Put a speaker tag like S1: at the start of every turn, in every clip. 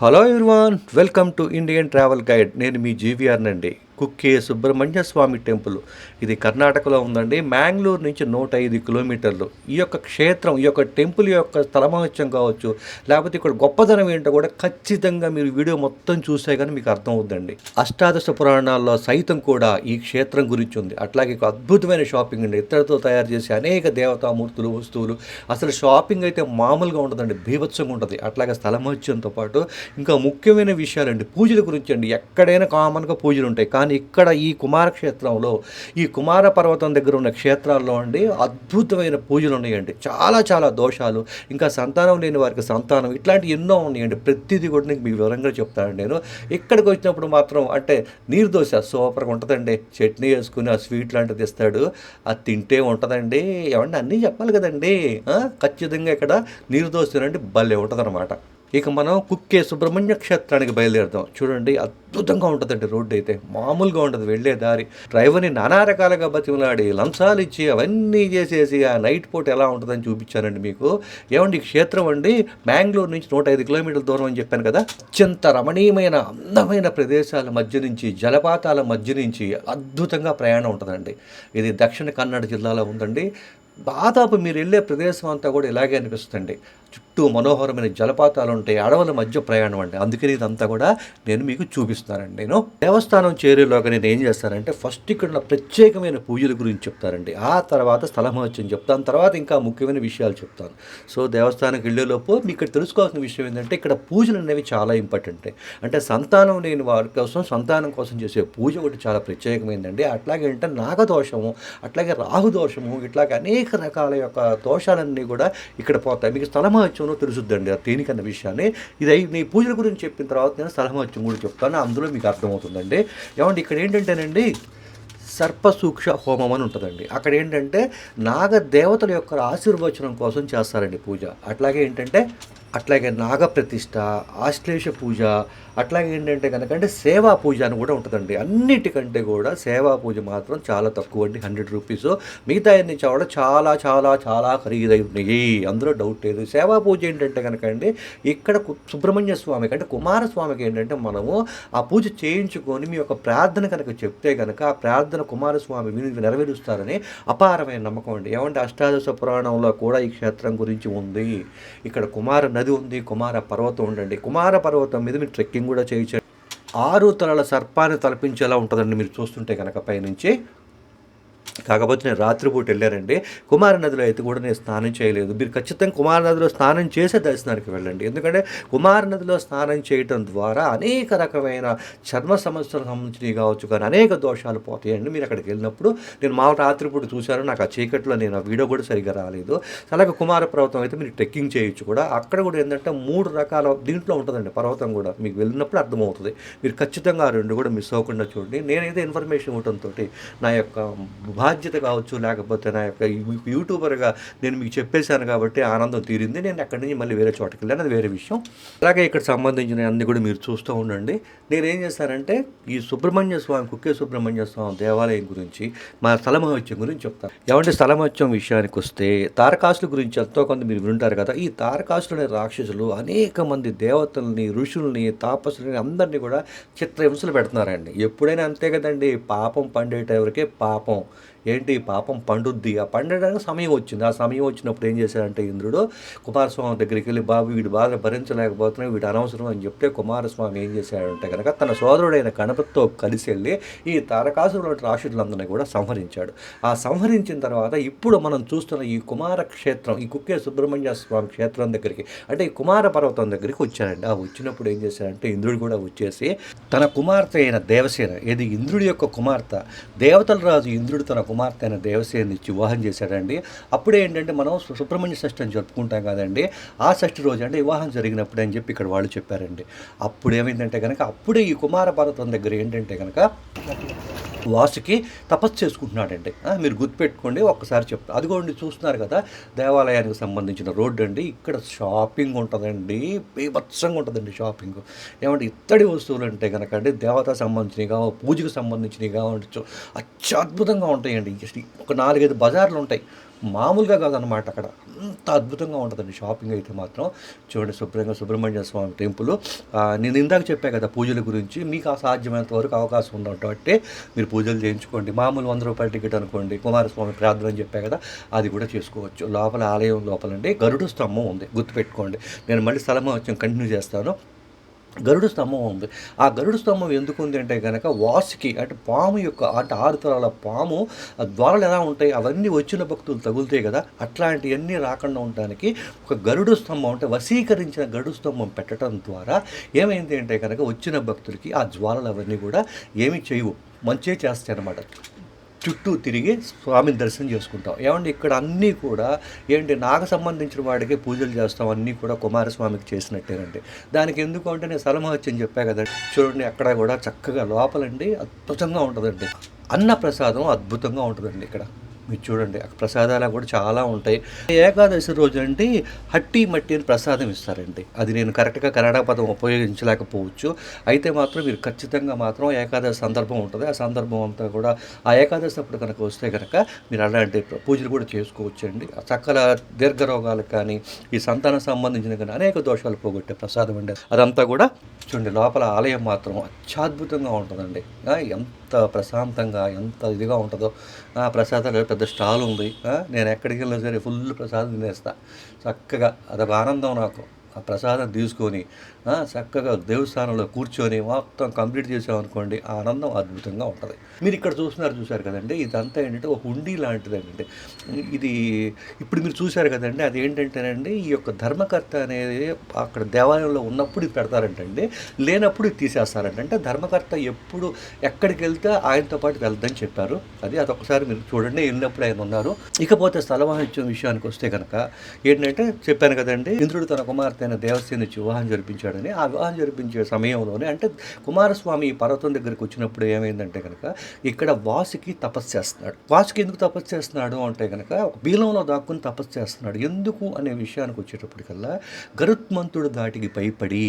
S1: Hello everyone welcome to Indian travel guide నేను మీ GVR నండి కుక్కే సుబ్రహ్మణ్య స్వామి టెంపుల్. ఇది కర్ణాటకలో ఉందండి. మ్యాంగ్లూరు నుంచి నూట ఐదు కిలోమీటర్లు. ఈ యొక్క క్షేత్రం ఈ యొక్క టెంపుల్ యొక్క స్థలమహత్యం కావచ్చు లేకపోతే ఇక్కడ గొప్పదనం ఏంటో కూడా ఖచ్చితంగా మీరు వీడియో మొత్తం చూస్తే కానీ మీకు అర్థం అవుతుందండి అష్టాదశ పురాణాల్లో సైతం కూడా ఈ క్షేత్రం గురించి ఉంది. అట్లాగే ఒక అద్భుతమైన షాపింగ్ అండి. ఇతరులతో తయారు చేసే అనేక దేవతామూర్తులు వస్తువులు. అసలు షాపింగ్ అయితే మామూలుగా ఉండదండి. బీభత్సంగా ఉంటుంది. అట్లాగే స్థలమహత్యంతో పాటు ఇంకా ముఖ్యమైన విషయాలండి. పూజల గురించి అండి. ఎక్కడైనా కామన్గా పూజలు ఉంటాయి కానీ ఇక్కడ ఈ కుమారక్షేత్రంలో ఈ కుమార పర్వతం దగ్గర ఉన్న క్షేత్రాల్లో అండి అద్భుతమైన పూజలు ఉన్నాయండి. చాలా చాలా దోషాలు ఇంకా సంతానం లేని వారికి సంతానం ఇట్లాంటి ఎన్నో ఉన్నాయండి. ప్రతిదీ కూడా నీకు మీకు వివరంగా చెప్తాను నేను. ఇక్కడికి వచ్చినప్పుడు మాత్రం అంటే నీరుదోశ సూపర్గా ఉంటుందండి. చట్నీ వేసుకుని ఆ స్వీట్ లాంటిది ఇస్తాడు అది తింటే ఉంటుందండి. ఏమంటే అన్నీ చెప్పాలి కదండి. ఖచ్చితంగా ఇక్కడ నీరుదోశ అంటే భలే ఉంటుంది ఇక మనం కుక్కే సుబ్రహ్మణ్య క్షేత్రానికి బయలుదేరుదాం. చూడండి అద్భుతంగా ఉంటుందండి రోడ్డు అయితే. మామూలుగా ఉంటుంది వెళ్ళే దారి. డ్రైవర్ని నానా రకాలుగా బతిమలాడి లంచాలు ఇచ్చి అవన్నీ చేసేసి ఆ నైట్ పూట ఎలా ఉంటుందని చూపించానండి మీకు. ఏమండి ఈ క్షేత్రం అండి? బెంగళూరు నుంచి నూట ఐదు కిలోమీటర్ల దూరం అని చెప్పాను కదా. అత్యంత రమణీయమైన అందమైన ప్రదేశాల మధ్య నుంచి జలపాతాల మధ్య నుంచి అద్భుతంగా ప్రయాణం ఉంటుందండి. ఇది దక్షిణ కన్నడ జిల్లాలో ఉందండి. దాదాపు మీరు వెళ్ళే ప్రదేశం అంతా కూడా ఇలాగే అనిపిస్తుంది చుట్టూ మనోహరమైన జలపాతాలు ఉంటాయి. అడవుల మధ్య ప్రయాణం అండి. అందుకని ఇదంతా కూడా నేను మీకు చూపిస్తాను చూపిస్తానండి నేను. దేవస్థానం చేరేలోగా నేను ఏం చేస్తానంటే ఫస్ట్ ఇక్కడ ఉన్న ప్రత్యేకమైన పూజల గురించి చెప్తారండి ఆ తర్వాత స్థలమహత్యం చెప్తాను. తర్వాత ఇంకా ముఖ్యమైన విషయాలు చెప్తాను. సో దేవస్థానానికి వెళ్ళేలోపు మీకు ఇక్కడ తెలుసుకోవాల్సిన విషయం ఏంటంటే ఇక్కడ పూజలు అనేవి చాలా ఇంపార్టెంట్ అంటే సంతానం లేని వారి కోసం సంతానం కోసం చేసే పూజ ఒకటి చాలా ప్రత్యేకమైందండి. అట్లాగే అంటే నాగదోషము అట్లాగే రాహుదోషము ఇట్లాగే అనేక రకాల యొక్క దోషాలన్నీ కూడా ఇక్కడ పోతాయి. మీకు స్థలమహత్యంలో తెలుసుద్దండి ఆ తేనికన్న విషయాన్ని. ఇది నీ పూజల గురించి చెప్పిన తర్వాత నేను స్థలమహత్యం కూడా చెప్తాను. అందులో మీకు అర్థమవుతుందండి. ఏమంటే ఇక్కడ ఏంటంటేనండి సర్పసూక్ష హోమం అని ఉంటుందండి. అక్కడ ఏంటంటే నాగ దేవతల యొక్క ఆశీర్వచనం కోసం చేస్తారండి పూజ. అట్లాగే ఏంటంటే అట్లాగే నాగ ప్రతిష్ట ఆశ్లేష పూజ అట్లాగే ఏంటంటే కనుక అంటే సేవా పూజ అని కూడా ఉంటుందండి. అన్నిటికంటే కూడా సేవా పూజ మాత్రం చాలా తక్కువ అండి. Hundred rupees. మిగతా అన్ని చావడ చాలా చాలా చాలా ఖరీదై ఉన్నాయి. అందులో డౌట్ లేదు. సేవా పూజ ఏంటంటే కనుక అండి ఇక్కడ సుబ్రహ్మణ్య స్వామికి అంటే కుమారస్వామికి ఏంటంటే మనము ఆ పూజ చేయించుకొని మీ యొక్క ప్రార్థన కనుక చెప్తే కనుక ఆ ప్రార్థన కుమారస్వామి మీరు నెరవేరుస్తారని అపారమైన నమ్మకం అండి. ఏమంటే అష్టాదశ పురాణంలో కూడా ఈ క్షేత్రం గురించి ఉంది. ఇక్కడ కుమార నది ఉంది కుమార పర్వతం ఉండండి కుమార పర్వతం మీద మీరు ట్రెక్కింగ్ కూడా చేయించండి ఆరు తలల సర్పాన్ని తలపించేలా ఉంటుందండి మీరు చూస్తుంటే కనుక పైనుంచి. కాకపోతే నేను రాత్రిపూట వెళ్ళానండి. కుమార నదిలో అయితే కూడా నేను స్నానం చేయలేదు. మీరు ఖచ్చితంగా కుమార నదిలో స్నానం చేసే దర్శనానికి వెళ్ళండి. ఎందుకంటే కుమార నదిలో స్నానం చేయటం ద్వారా అనేక రకమైన చర్మ సమస్యలకు సంబంధించినవి కావచ్చు కానీ అనేక దోషాలు పోతాయండి. మీరు అక్కడికి వెళ్ళినప్పుడు నేను మా రాత్రిపూట చూశాను. నాకు ఆ చీకట్లో నేను ఆ వీడియో కూడా సరిగ్గా రాలేదు. అలాగే కుమార పర్వతం అయితే మీరు ట్రెక్కింగ్ చేయొచ్చు కూడా. అక్కడ కూడా ఏంటంటే మూడు రకాల దీంట్లో ఉంటుందండి పర్వతం కూడా. మీకు వెళ్ళినప్పుడు అర్థమవుతుంది. మీరు ఖచ్చితంగా ఆ రెండు కూడా మిస్ అవ్వకుండా చూడండి. నేనైతే ఇన్ఫర్మేషన్ ఇవ్వడంతో నా యొక్క బాధ్యత కావచ్చు లేకపోతే నా యొక్క యూట్యూబర్గా నేను మీకు చెప్పేశాను కాబట్టి ఆనందం తీరింది. నేను అక్కడి నుంచి మళ్ళీ వేరే చోటకి వెళ్ళాను. అది వేరే విషయం. అలాగే ఇక్కడ సంబంధించిన అన్ని కూడా మీరు చూస్తూ ఉండండి. నేను ఏం చేస్తానంటే ఈ సుబ్రహ్మణ్య స్వామి కుక్కే సుబ్రహ్మణ్య స్వామి దేవాలయం గురించి మా స్థలమహత్యం గురించి చెప్తాను. ఏమంటే స్థలమహత్యం విషయానికి వస్తే తారకాసుల గురించి ఎంతో కొంత మీరు వింటారు కదా. ఈ తారకాసులు అనే రాక్షసులు అనేక మంది దేవతల్ని ఋషుల్ని తాపసుల్ని అందరినీ కూడా చిత్రహింసలు పెడుతున్నారండి. ఎప్పుడైనా అంతే కదండి. పాపం పండేటవరకే పాపం. ఏంటి పాపం పండుద్ది. ఆ పండడానికి సమయం వచ్చింది. ఆ సమయం వచ్చినప్పుడు ఏం చేశాడంటే ఇంద్రుడు కుమారస్వామి దగ్గరికి వెళ్ళి బాబు వీడి బాధ భరించలేకపోతున్నాయి వీడు అనవసరం అని చెప్తే కుమారస్వామి ఏం చేశాడంటే కనుక తన సోదరుడైన గణపతితో కలిసి వెళ్ళి ఈ తారకాసురుల రాశులందరినీ కూడా సంహరించాడు. ఆ సంహరించిన తర్వాత ఇప్పుడు మనం చూస్తున్న ఈ కుమార క్షేత్రం ఈ కుక్కే సుబ్రహ్మణ్య స్వామి క్షేత్రం దగ్గరికి అంటే ఈ కుమార పర్వతం దగ్గరికి వచ్చారండి. ఆ వచ్చినప్పుడు ఏం చేశారంటే ఇంద్రుడు కూడా వచ్చేసి తన కుమార్తె అయిన దేవసేన ఇది ఇంద్రుడి యొక్క కుమార్తె దేవతల రాజు ఇంద్రుడు తన కుమార్తె అయిన దేవసేని ఇచ్చి వివాహం చేశాడండి. అప్పుడే ఏంటంటే మనం సుబ్రహ్మణ్య షష్ఠి అని జరుపుకుంటాం కదండి. ఆ షష్ఠి రోజు అంటే వివాహం జరిగినప్పుడు అని చెప్పి ఇక్కడ వాళ్ళు చెప్పారండి. అప్పుడు ఏమైందంటే కనుక అప్పుడే ఈ కుమార పర్వతం దగ్గర ఏంటంటే కనుక వాసుకి తపస్సు చేసుకుంటున్నాడండి. మీరు గుర్తుపెట్టుకోండి ఒక్కసారి చెప్తా అదిగోండి చూస్తున్నారు కదా దేవాలయానికి సంబంధించిన రోడ్డు అండి. ఇక్కడ షాపింగ్ ఉంటుందండి బీభత్సంగా ఉంటుందండి షాపింగ్. ఏమంటే ఇత్తడి వస్తువులు అంటే కనుక అండి దేవతా సంబంధించినవి కావచ్చు పూజకు సంబంధించినవి కావచ్చు అత్యద్భుతంగా ఉంటాయండి. ఒక నాలుగైదు బజార్లు ఉంటాయి. మామూలుగా కాదనమాట అక్కడ. అంత అద్భుతంగా ఉంటుందండి షాపింగ్ అయితే మాత్రం. చూడండి శుభ్రంగా సుబ్రహ్మణ్య స్వామి టెంపుల్. నేను ఇందాక చెప్పాను కదా పూజల గురించి. మీకు అసాధ్యమైనంత సాధ్యమైనంత వరకు అవకాశం ఉన్నట్టు మీరు పూజలు చేయించుకోండి. మామూలు వంద రూపాయల టికెట్ అనుకోండి. కుమారస్వామి ప్రార్థన అని చెప్పా కదా అది కూడా చేసుకోవచ్చు. లోపల ఆలయం లోపలండి. గరుడు స్తంభం ఉంది. గుర్తుపెట్టుకోండి. నేను మళ్ళీ స్థలం వచ్చి కంటిన్యూ చేస్తాను. గరుడు స్తంభం ఉంది. ఆ గరుడు స్తంభం ఎందుకు ఉంది అంటే కనుక వాసుకి అంటే పాము యొక్క అంటే ఆరు తరాల పాము ద్వారాలు ఎలా ఉంటాయి అవన్నీ వచ్చిన భక్తులు తగులుతాయి కదా అట్లాంటివన్నీ రాకుండా ఉండడానికి ఒక గరుడు స్తంభం అంటే వశీకరించిన గరుడు స్తంభం పెట్టడం ద్వారా ఏమైంది అంటే కనుక వచ్చిన భక్తులకి ఆ జ్వాలలు అవన్నీ కూడా ఏమి చేయవు. మంచే చేస్తాయి అన్నమాట చుట్టూ తిరిగి స్వామిని దర్శనం చేసుకుంటాం. ఏమంటే ఇక్కడ అన్నీ కూడా ఏంటి నాకు సంబంధించిన వాడికి పూజలు చేస్తాం అన్నీ కూడా కుమారస్వామికి చేసినట్టేనండి. దానికి ఎందుకు అంటే నేను సలమహత్యం చెప్పా కదా చూడండి అక్కడ కూడా చక్కగా లోపలండి అద్భుతంగా ఉంటుందండి. అన్న ప్రసాదం అద్భుతంగా ఉంటుందండి ఇక్కడ. మీరు చూడండి ఆ ప్రసాదాలు కూడా చాలా ఉంటాయి. ఏకాదశి రోజు అంటే హట్టి మట్టి అని ప్రసాదం ఇస్తారండి. అది నేను కరెక్ట్గా కన్నడ పదం ఉపయోగించలేకపోవచ్చు. అయితే మాత్రం మీరు ఖచ్చితంగా మాత్రం ఏకాదశి సందర్భం ఉంటుంది. ఆ సందర్భం అంతా కూడా ఆ ఏకాదశి అప్పుడు కనుక వస్తే కనుక మీరు అలాంటి పూజలు కూడా చేసుకోవచ్చు అండి చక్కల దీర్ఘ రోగాలకు కానీ ఈ సంతానం సంబంధించిన కానీ అనేక దోషాలు పోగొట్టే ప్రసాదం అండి. అదంతా కూడా చూడండి లోపల ఆలయం మాత్రం అత్యద్భుతంగా ఉంటుందండి. ఎంత ఎంత ప్రశాంతంగా ఎంత ఇదిగా ఉంటుందో. ఆ ప్రసాదం పెద్ద స్టాల్ ఉంది. నేను ఎక్కడికి వెళ్ళినా సరే ఫుల్ ప్రసాదం తినేస్తా. చక్కగా అదొక ఆనందం నాకు. ఆ ప్రసాదం తీసుకొని చక్కగా దేవస్థానంలో కూర్చొని మొత్తం కంప్లీట్ చేసామనుకోండి ఆ ఆనందం అద్భుతంగా ఉంటుంది. మీరు ఇక్కడ చూస్తున్నారు చూశారు కదండి ఇదంతా ఏంటంటే ఒక హుండీ లాంటిదండి ఇది ఇప్పుడు మీరు చూశారు కదండి అది ఏంటంటేనండి ఈ యొక్క ధర్మకర్త అనేది అక్కడ దేవాలయంలో ఉన్నప్పుడు ఇది పెడతారంటండి లేనప్పుడు ఇది తీసేస్తారంట అంటే ధర్మకర్త ఎప్పుడు ఎక్కడికి వెళ్తే ఆయనతో పాటు వెళ్దని చెప్పారు. అది అదొకసారి మీరు చూడండి వెళ్ళినప్పుడు ఆయన ఉన్నారు. ఇకపోతే స్థలవాహిత్యం విషయానికి వస్తే కనుక ఏంటంటే చెప్పాను కదండి ఇంద్రుడు తన కుమార్తె ఆయన దేవసేన వివాహం జరిపించాడని ఆ వివాహం జరిపించే సమయంలోనే అంటే కుమారస్వామి ఈ పర్వతం దగ్గరికి వచ్చినప్పుడు ఏమైందంటే కనుక ఇక్కడ వాసుకి తపస్సు చేస్తున్నాడు. వాసుకి ఎందుకు తపస్సు చేస్తున్నాడు అంటే కనుక ఒక బీలంలో దాక్కుని తపస్సు చేస్తున్నాడు. ఎందుకు అనే విషయానికి వచ్చేటప్పటికల్లా గరుత్మంతుడు దాటికి భయపడి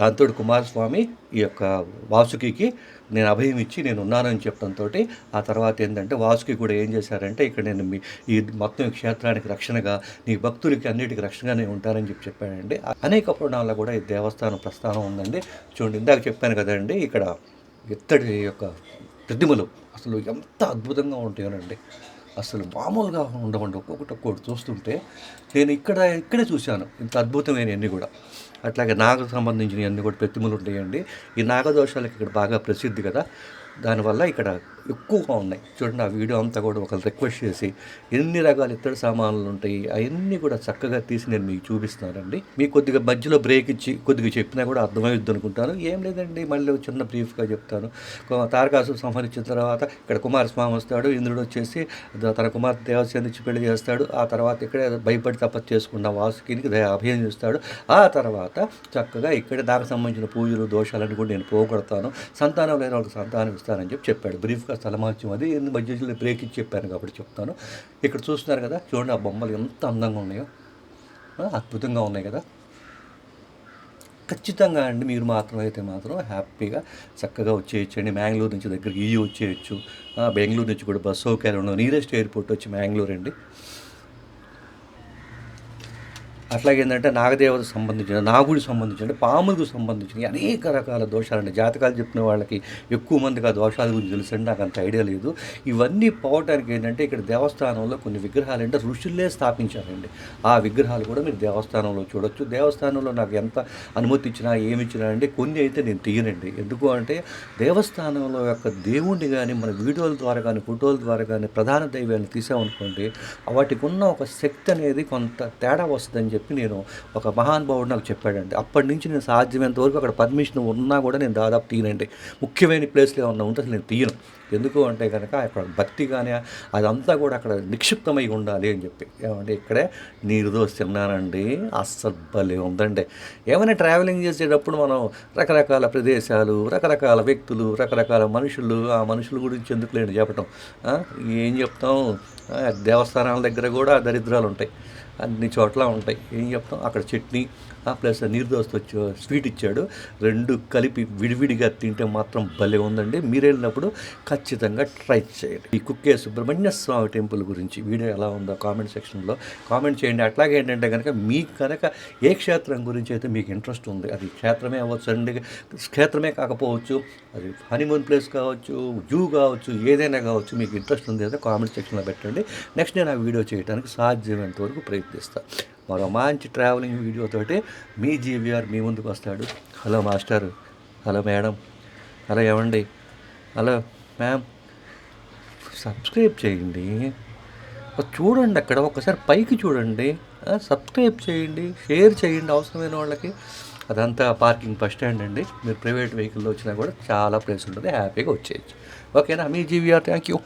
S1: దాంతో కుమారస్వామి ఈ యొక్క వాసుకి నేను అభయం ఇచ్చి నేను ఉన్నానని చెప్పడంతో ఆ తర్వాత ఏంటంటే వాసుకి కూడా ఏం చేశారంటే ఇక్కడ నేను మీ ఈ మొత్తం క్షేత్రానికి రక్షణగా నీ భక్తులకి అన్నిటికీ రక్షణగానే ఉంటానని చెప్పి చెప్పానండి అనేక పురాణాల్లో కూడా ఈ దేవస్థానం ప్రస్థానం ఉందండి. చూడండి ఇందాక చెప్పాను కదండి ఇక్కడ ఇత్తడి యొక్క ప్రతిమలు అసలు ఎంత అద్భుతంగా ఉంటాయోనండి అసలు మామూలుగా ఉండవండి ఒక్కొక్కటి ఒక్కొక్కటి చూస్తుంటే. నేను ఇక్కడ ఇక్కడే చూశాను ఇంత అద్భుతమైనవన్నీ కూడా. అట్లాగే నాగకు సంబంధించినవి అన్ని కూడా ప్రతిమలు ఉంటాయండి. ఈ నాగదోషాలకి ఇక్కడ బాగా ప్రసిద్ధి కదా. దానివల్ల ఇక్కడ ఎక్కువగా ఉన్నాయి. చూడండి ఆ వీడియో అంతా కూడా ఒకరు రిక్వెస్ట్ చేసి ఎన్ని రకాల ఇత్తడి సామాన్లు ఉంటాయి అవన్నీ కూడా చక్కగా తీసి నేను మీకు చూపిస్తానండి మీకు కొద్దిగా మధ్యలో బ్రేక్ ఇచ్చి కొద్దిగా చెప్పినా కూడా అర్థమవుద్ది అనుకుంటాను. ఏం లేదండి మళ్ళీ చిన్న బ్రీఫ్గా చెప్తాను. తారకాసు సంహరించిన తర్వాత ఇక్కడ కుమారస్వామి వస్తాడు ఇంద్రుడు వచ్చేసి తన కుమార్ దేవసేన ఇచ్చి పెళ్ళి చేస్తాడు. ఆ తర్వాత ఇక్కడే భయపడి తపస్సు చేసుకున్న వాసుకినికి అభయం చేస్తాడు. ఆ తర్వాత చక్కగా ఇక్కడ దానికి సంబంధించిన పూజలు దోషాలన్నీ కూడా నేను పోగొడతాను. సంతానం లేని వాళ్ళకి సంతానం ఇస్తానని చెప్పి చెప్పాడు. బ్రీఫ్గా స్థలమాచ్యం అది. మధ్యలో బ్రేక్ ఇచ్చి చెప్పాను కాబట్టి చెప్తాను. ఇక్కడ చూస్తున్నారు కదా చూడండి ఆ బొమ్మలు ఎంత అందంగా ఉన్నాయో. అద్భుతంగా ఉన్నాయి కదా. ఖచ్చితంగా అండి మీరు మాత్రం అయితే మాత్రం హ్యాపీగా చక్కగా వచ్చేయచ్చండి. మ్యాంగ్లూరు నుంచి దగ్గరికి ఈ వచ్చేయచ్చు. బెంగళూరు నుంచి కూడా బస్ సౌకర్యం ఉండదు నియరెస్ట్ ఎయిర్పోర్ట్ వచ్చి మ్యాంగ్లూర్ అండి. అట్లాగే ఏంటంటే నాగదేవతకు సంబంధించిన నాగుడికి సంబంధించిన పాములకు సంబంధించిన అనేక రకాల దోషాలండి. జాతకాలు చెప్పిన వాళ్ళకి ఎక్కువ మందికి ఆ దోషాల గురించి తెలుసండి. నాకు అంత ఐడియా లేదు. ఇవన్నీ పోవటానికి ఏంటంటే ఇక్కడ దేవస్థానంలో కొన్ని విగ్రహాలు అంటే ఋషులే స్థాపించారండి. ఆ విగ్రహాలు కూడా మీరు దేవస్థానంలో చూడొచ్చు. దేవస్థానంలో నాకు ఎంత అనుమతి ఇచ్చినా ఏమి ఇచ్చినా అంటే కొన్ని అయితే నేను తీయనండి. ఎందుకు అంటే దేవస్థానంలో యొక్క దేవుణ్ణి కానీ మన వీడియోల ద్వారా కానీ ఫోటోల ద్వారా కానీ ప్రధాన దైవాన్ని తీసామనుకోండి వాటికి ఉన్న ఒక శక్తి అనేది కొంత తేడా వస్తుందని చెప్పి నేను ఒక మహానుభావుడు నాకు చెప్పాడండి. అప్పటి నుంచి నేను సాధ్యమైనంత వరకు అక్కడ పర్మిషన్ ఉన్నా కూడా నేను దాదాపు తీయనండి. ముఖ్యమైన ప్లేస్లో ఏమన్నా ఉంటే అసలు నేను తీయను. ఎందుకు అంటే కనుక అక్కడ భక్తి కానీ అదంతా కూడా అక్కడ నిక్షిప్తమై ఉండాలి అని చెప్పి. ఏమంటే ఇక్కడే నీరు దోశ తిన్నానండి. అస్సలు భలే ఉందండి. ఏమైనా ట్రావెలింగ్ చేసేటప్పుడు మనం రకరకాల ప్రదేశాలు రకరకాల వ్యక్తులు రకరకాల మనుషులు ఆ మనుషుల గురించి ఎందుకు లేని చెప్పటం ఏం చెప్తాం? దేవస్థానాల దగ్గర కూడా దరిద్రాలు ఉంటాయి అన్ని చోట్ల ఉంటాయి. ఏం చెప్తాం? అక్కడ చట్నీ ప్లస్ నీరుదోస్తు వచ్చి స్వీట్ ఇచ్చాడు. రెండు కలిపి విడివిడిగా తింటే మాత్రం భలే ఉందండి. మీరు వెళ్ళినప్పుడు ఖచ్చితంగా ట్రై చేయండి. ఈ కుక్కే సుబ్రహ్మణ్య స్వామి టెంపుల్ గురించి వీడియో ఎలా ఉందో కామెంట్ సెక్షన్లో కామెంట్ చేయండి. అట్లాగే ఏంటంటే కనుక మీకు కనుక ఏ క్షేత్రం గురించి అయితే మీకు ఇంట్రెస్ట్ ఉంది అది క్షేత్రమే అవ్వచ్చు అండి క్షేత్రమే కాకపోవచ్చు అది హనీమూన్ ప్లేస్ కావచ్చు జూ కావచ్చు ఏదైనా కావచ్చు మీకు ఇంట్రెస్ట్ ఉంది అయితే కామెంట్ సెక్షన్లో పెట్టండి. నెక్స్ట్ నేను ఆ వీడియో చేయడానికి సాధ్యమైనంత వరకు ప్రయత్నిస్తాను మరో మంచి ట్రావెలింగ్ వీడియోతోటి మీ జీవీఆర్ మీ ముందుకు వస్తాడు. Hello master. Hello madam. Hello ఏమండి? Hello ma'am. సబ్స్క్రైబ్ చేయండి. చూడండి అక్కడ ఒకసారి పైకి చూడండి. సబ్స్క్రైబ్ చేయండి షేర్ చేయండి అవసరమైన వాళ్ళకి. అదంతా పార్కింగ్ బస్ స్టాండ్ అండి. మీరు ప్రైవేట్ వెహికల్లో వచ్చినా కూడా చాలా ప్లేస్ ఉంటుంది. హ్యాపీగా వచ్చేయచ్చు. ఓకేనా? మీ జీవీఆర్ థ్యాంక్ యూ